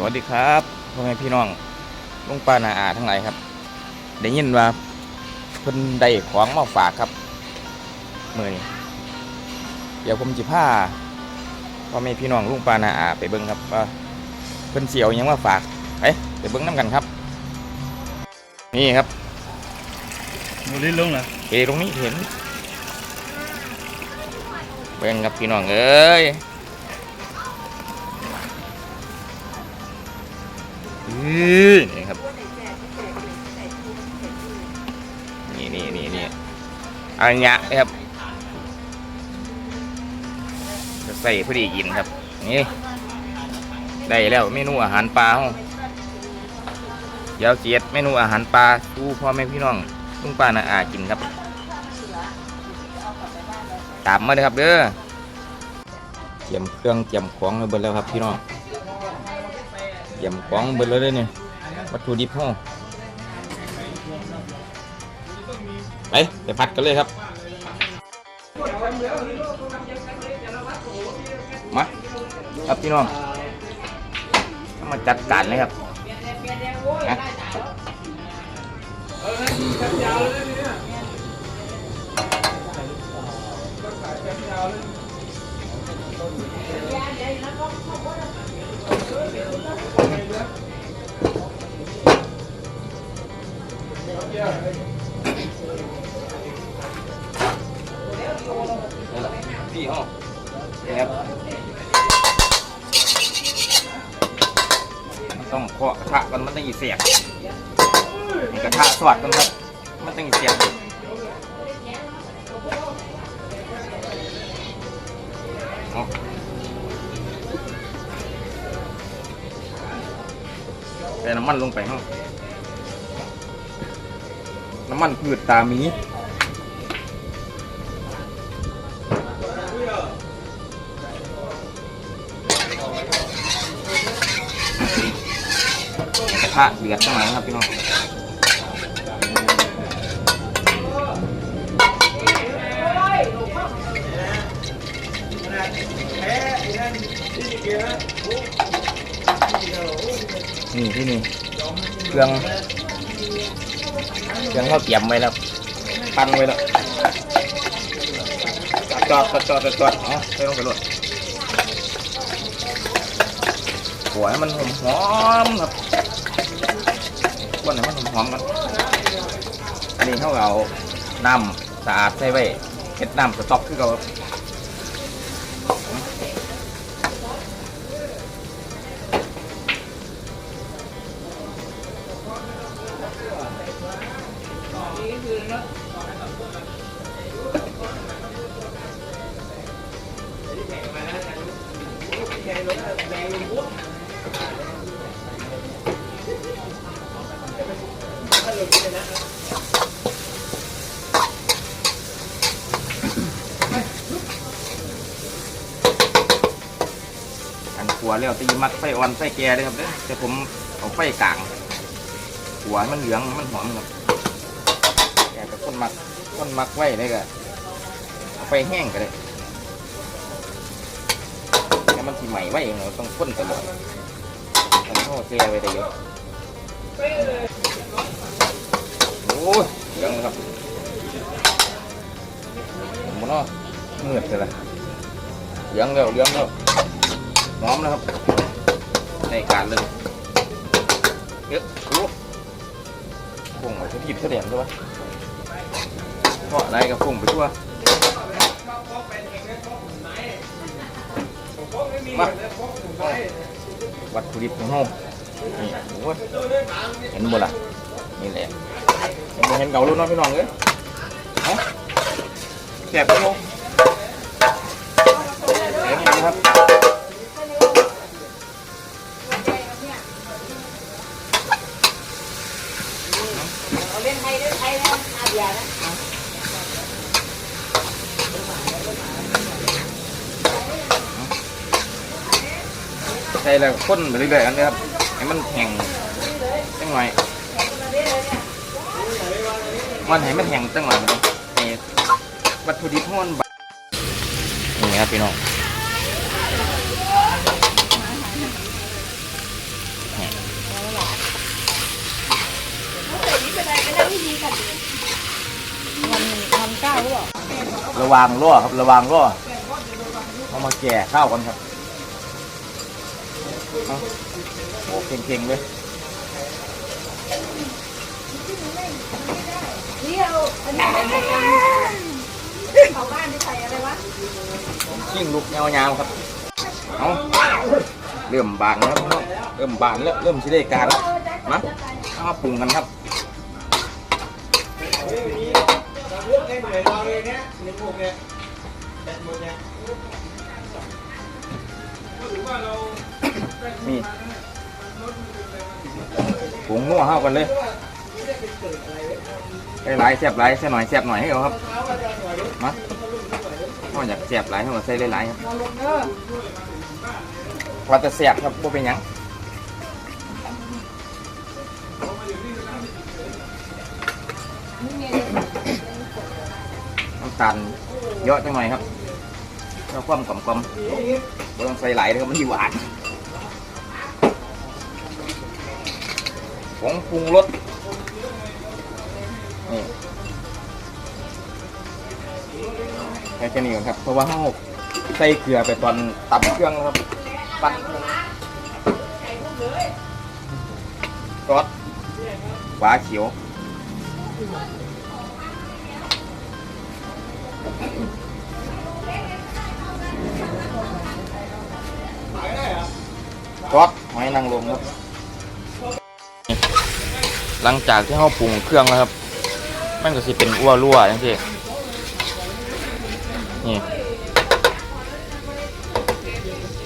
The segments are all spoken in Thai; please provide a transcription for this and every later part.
สวัสดีครับพ่อแม่พี่น้องลุงป้านาอาทั้งหลายครับ ได้ยินว่าเพิ่นได้ของมาฝากครับมือนี้เดี๋ยวผมจะพาพ่อแม่พี่น้องลุงป้านาอาไปเบิ้งครับว่าเพิ่นเสียวยังมาฝากไปไปเบิ้งน้ำกันครับ นี่ครับมูลิ้นลงเหรอเอตรงนี้เห็นเบิ้งครับพี่น้องเอ้ย อนี่ครับ นี่นี่นี่นี่อันยะครับจะใส่พอดีกินครับ นี่ ได้แล้วเมนูอาหารปลาเฮาเดี๋ยวเสียดเมนูอาหารปลาดูพ่อแม่พี่น้องลุงป้านาอากินครับตามมาเลยครับเด้อเตรียมเครื่องเตรียมของไว้เบิดแล้วครับพี่น้อง เตรียมของเบิดแล้วเด้อนี่ยวัตถุดิบเฮาไปไปพัดกันเลยครับ มาครับพี่น้องมาจัดการเลยครับนะ พี่ห้องนี่ครับต้องเคาะกระทะกันมันต้องอีเสียงกระทะสวัสดกันครับ มันต้องอีเสียงเอา ใส่น้ำมันลงไปห้องน้ำมันพืชตามีกระทะเดือดจังไหนครับพี่น้องเนี่ที่นี่เครื่องเครื่องเขาเตรียมไว้แล้วปั้นไว้แล้วจอดจอดจอดจอดจอดอ๋อไม่ต้องไปรถหัวให้มันหอมหอมๆครับก้นให้มันหอมๆกันอันนี้เขาก็เอาน้ำสะอาดใส่ไว้เฮ็ดน้ำสต๊อกคือเขา ขัวแล้วตีมัดไฟอ่อนไฟแก่เลยครับเด้อแต่ผมเอาไฟกลางขัวมันเหลืองมันหอมครับแก่กับคนมักคนมักไว้เลยก็เอาไฟแห้งก็ได้แล้วมันสีใหม่ไว้เราต้องค้นตลอดต้องโทษแก่ไว้ได้เยอะโอ้ยเหลืองครับผมเนาะมืดเลยล่ะเหลืองแล้วเหลืองแล้ว หอมนะครับ ในการเลยเยอะรู้พุ่งไปทุกทีเสด็จด้วยเพราะอะไรกับพุ่งไปทั่วมาวัตถุดิบของเรานี่โอ้ยเห็นบ่ล่ะนี่แหละเห็นเห็นเก่ารุ่นน้องพี่น้องเลยเอาแสบไปล ส่แล้วค้นไปเรื่อยๆนะครับให้มันแห้งจังหน่อยมันให้มันแห้งจังหน่อยนะวัตถุดิบมันนี่ครับพี่น้องระวังรั่วครับระวังรั่วเอามาแก่ข้าวกันครับ เอาโอ้เก่งๆเลยเที่ยวอันนี้เป็นรายการเขาบ้านที่ใส่อะไรวะชิ่งลูกยาวๆครับ เอาเริ่มบานแล้วครับพี่น้องเริ่มบานแล้วเริ่มชิได้การแล้วมาเอามาปรุงกันครับ นี่ผงงัวเข้ากันเลยใส่หลายแซ่บหลายใส่หน่อยแซ่บหน่อยให้เอาครับมาถ้าอยากแซ่บหลายให้เราใส่หลายๆครับว่าจะแซ่บครับบ่เป็นยังน้ำตาลเยอะจังหน่อยครับแล้วความกลมกลมๆบ่ต้องใส่หลายเลยครับมันหวาน ผงปรุงรสนี่แค่แค่นี้ก่อนครับ เพราะว่าเราใส่เกลือไปตอนตำเครื่องนะครับ ปั่นเครื่องซอสหวาเขียวซอสหอยนางรมครับ หลังจากที่เราปรุงเครื่องแล้วครับ มันก็สิเป็นอ้วรั่วจังซี่นี่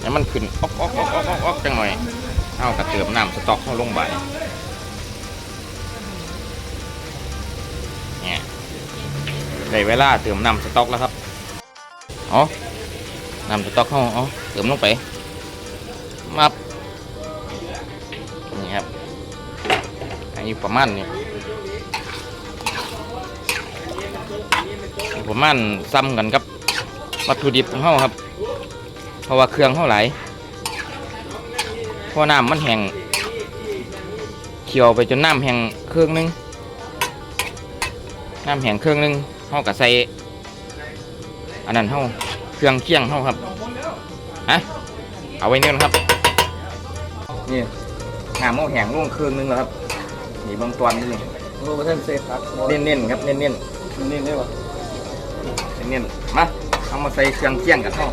ให้มันขึ้นออกออกออกออกออกออกจังหน่อยเอากระเติมน้ำสต๊อกเข้าลงไปเนี่ยได้เวลาเติมน้ำสต๊อกแล้วครับอ๋อน้ำสต๊อกเข้าอ๋อเติมลงไปมับ อันนี้ประมาณนี้ประมาณซ้ำกันกับวัตถุดิบของเขาครับ เพราะว่าเครื่องเขาหลายเพราะน้ำมันแห้งเคี่ยวไปจนน้ำแห้งเครื่องนึงน้ำแห้งเครื่องนึงเขาก็ใส่อันนั้นเขาเครื่องเคี่ยงเขาครับอะเอาไว้นี่ก่อนครับนี่น้ำเขาแห้งลงเครื่องนึงแล้วครับ นี่บางตอนนี่โอ้ท่านเซฟครับเน้นๆครับเน้นๆนี่ได้ปะเน้นๆมาเอามาใส่เครื่องเคียงกันเท่า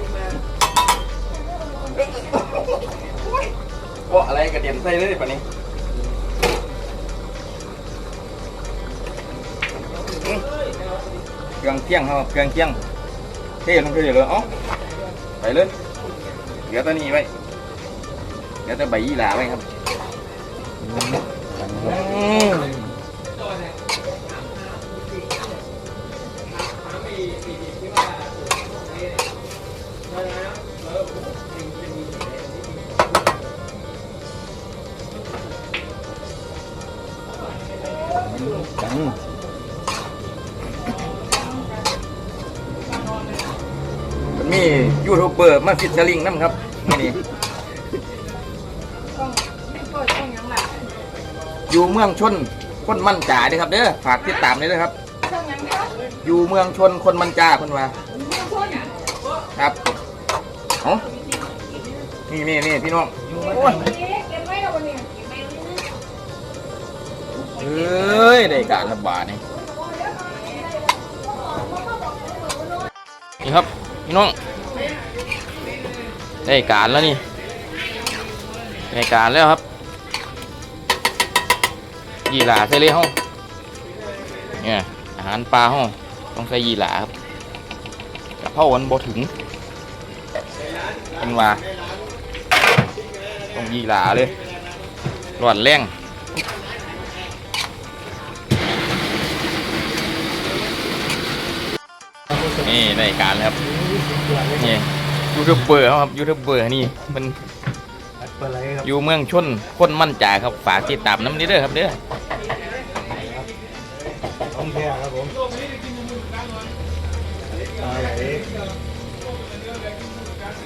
โอ้อะไรกระเด็นใส่เลยปะนี้อื้อเครื่องเคียงเขาเครื่องเคียงเท่ลงไปเลยเลยเอ้าไปเลยเดี๋ยวตัวนี้ไว้เดี๋ยวตัวใบยี่หร่าไว้ครับ เบอร์มาฟิชเชอร์ลิงน้ำครับมื่อนี้ต้องไม่เปิดต้องยังไงอยู่เมืองชนคนมั่นจ่าเด้อครับเด้อฝากติดตามเลยนะครับ ต้องยังไงอยู่เมืองชนคนมั่นจ่าคนว่าคนครับเอ้านี่นี่นี่พี่น้องโอ้ยเก็บไว้แล้ววันนี้เก็บไว้แล้วนี่เอ้ยได้การระบาดนี่นี่ครับพี่น้อง ได้การแล้วนี่ได้การแล้วครับยีหลาใส่เลยเฮาเนี่ยอาหารปลาเฮาต้องใส่ยีหลาครับกระเพรามันบ่ถึงเป็นว่าต้องยีหลาเลยร้อนแรงนี่ในการแล้วครับนี่ ยูทูบเบอร์ครับยูทูบเบอร์นี่มันเปิดอะไรครับอยู่เมืองชนคนมั่นใจครับฝากติดตามน้ำนี้เด้อครับเด้อต้องแค่ครับผมอะไร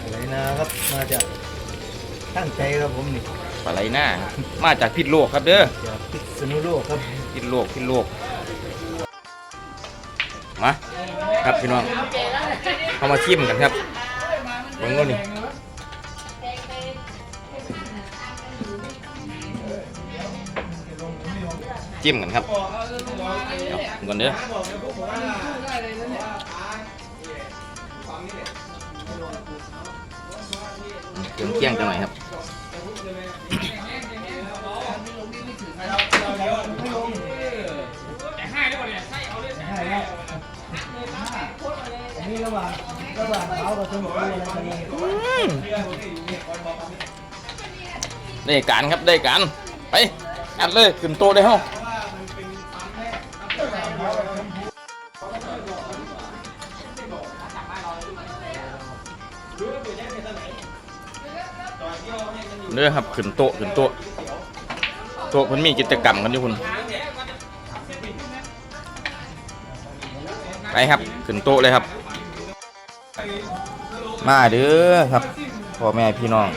อะไรนะครับมาจากตั้งใจครับผมนี่ปลาไหลหน้าครับมาจากพิษโลกครับเด้อจากพิษณุโลกครับพิษโลกพิษโลกมมาครับพี่น้องเข้ามาชิมกันครับ เบิ่งนู่นนี่จิ้มกันครับเดี๋ยวก่อนเด้อเครื่องเคียงกันหน่อยครับใช่ครับอัน นี้ระหว่างระหว่างเขากับสมุนไพรอะไรกันเนี่ยได้การครับได้การไปอัดเลยขึ้นโตได้ห้องเด้อครับขึ้นโต๊ะขึ้นโต๊ะโต๊ะมันมีกิจกรรมกันอยู่คุณไปครับขึ้นโต๊ะเลยครับ มาเด้อครับพ่อแม่พี่น้อง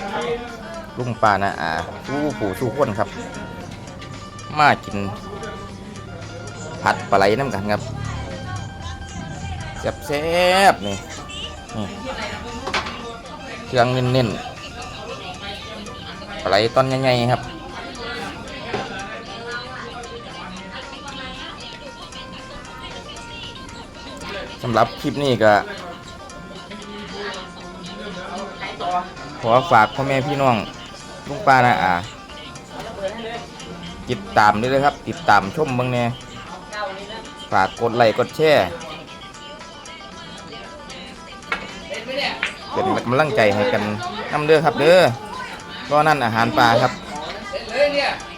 ลุงป้านาอาสู้ปู่สู้คนครับ มากิน ผัดปลาไหลน้ำกันครับแซ่บๆนี่นี่เครื่องเน้นๆปลาไหลตอนใหญ่ๆครับสำหรับคลิปนี้ก็ อฝากพ่อแม่พี่น้องลุงป้านาอาติดตามด้วยนะครับ ติดตามชมบ้างแน่ฝากกดไลค์กดแชร์เป็นกำลังใจให้กันน้ำเด้อครับเด้อก็นั่นอาหารปลาครับ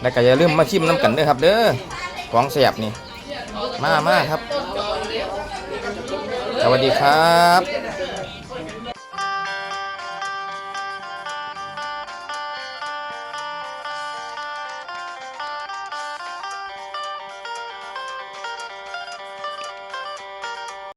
แล้วก็อย่าลืมมาชิมน้ำกันเด้อครับเด้อของแสบนี่มามาครับ สวัสดีครับ